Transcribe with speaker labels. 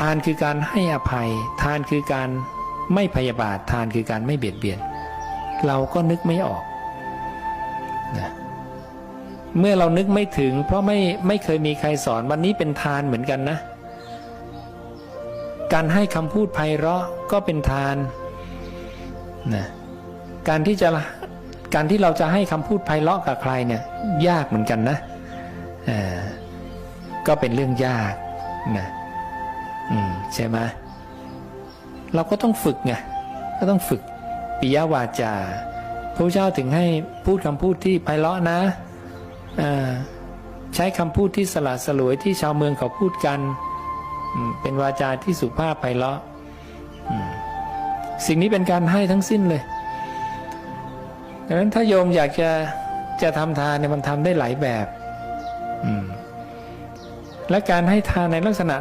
Speaker 1: ทานคือการให้อภัย ทานคือการไม่พยาบาท ทานคือการไม่เบียดเบียน เราก็นึกไม่ออกนะเมื่อเรานึกไม่ถึง เพราะไม่ไม่เคยมีใครสอนวันนี้เป็นทานเหมือนกันนะ การให้คำพูดไพเราะก็เป็นทานนะการที่จะการที่เราจะให้คำพูดไพเราะกับใครเนี่ยยากเหมือนกันนะอ่อก็เป็นเรื่องยากนะ ใช่ไหมเราก็ต้องฝึกไงก็ต้องฝึกปิยวาจาพระเจ้าถึงให้พูดคำพูดที่ไพเราะนะอ่อใช้คำพูดที่สละสลวยที่ชาวเมืองเขาพูดกันอืมเป็นวาจาที่สุภาพไพเราะสิ่งนี้เป็นการให้ทั้งสิ้นเลยดังนั้นถ้าโยมอยากจะจะทำทานเนี่ยมันทำได้หลายแบบ และการให้ทานในลักษณะ